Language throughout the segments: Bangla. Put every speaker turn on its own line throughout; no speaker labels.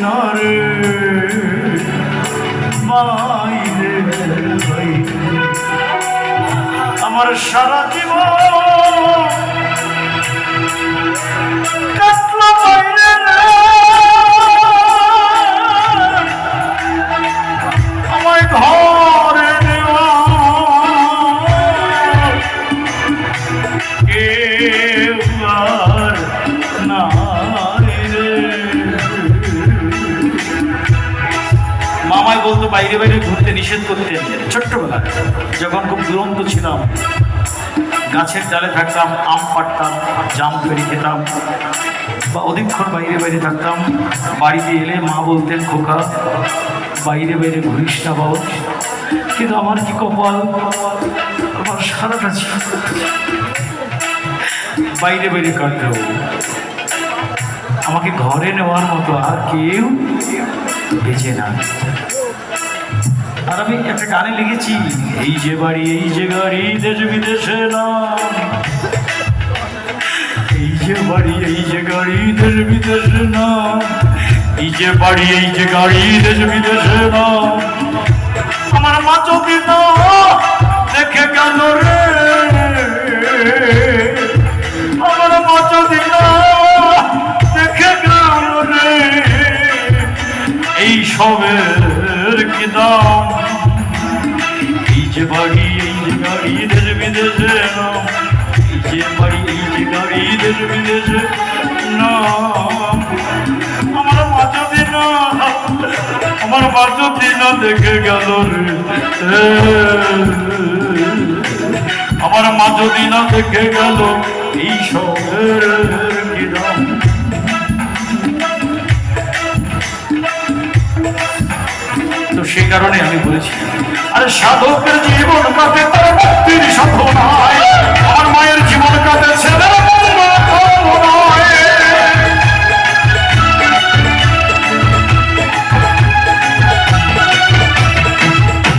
না রে আমার সারা জীবন বাইরে বাইরে ঘুরতে নিষেধ করতেন। ছোট্টবেলায় যখন খুব দুরন্ত ছিলাম, গাছের ডালে থাকতাম, আম পাড়তাম, জাম তৈরি খেতাম, বা অধিকক্ষণ বাইরে বাইরে থাকতাম, বাড়িতে এলে মা বলতেন, খোকা, বাইরে বাইরে ঘুরিস না বাবা। কিন্তু আমার কি কপাল? আমার সারাটা বাইরে বাইরে কাটতে হবে আমাকে ঘরে নেওয়ার মতো আর কেউ বেঁচে না। আর আমি একটা গানে লিখেছি এই যে বাড়ি, এই যে গাড়ি, দেশ বিদেশে না। এই যে বাড়ি, এই যে গাড়ি, দেশ বিদেশে না। এই যে বাড়ি, এই যে গাড়ি, দেশ বিদেশে না। আমার মা না দেখে গেল রে? আমার মা না দেখে গেল রে? এই সবের কি যে বাড়ি এই যে গাড়ি দেশ বিদেশে যে বাড়ি এই যে গাড়ি দেশ বিদেশে আমার মা যদি না, আমার মা যদি না দেখে গেল রে। আমার মা যদি না দেখে গেল, এই সবের কি দাম তো সেই কারণে আমি বলেছি আরে সাধকের জীবন কাটে তার মুক্তির সাধনায়। আমার মায়ের জীবন কাটে ছেলের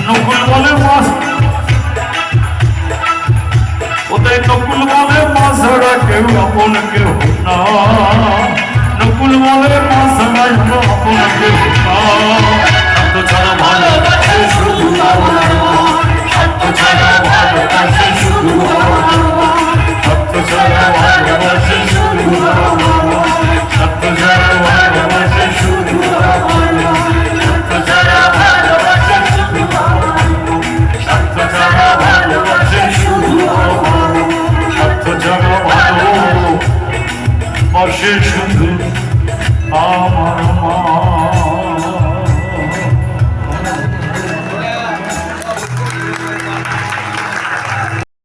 নকুল বলে মাছ। ধরা কেউ আপন কেউ না। নকুল বলে মাছ ধরা আপন কেউ না। পাশে শুধু আমার মা।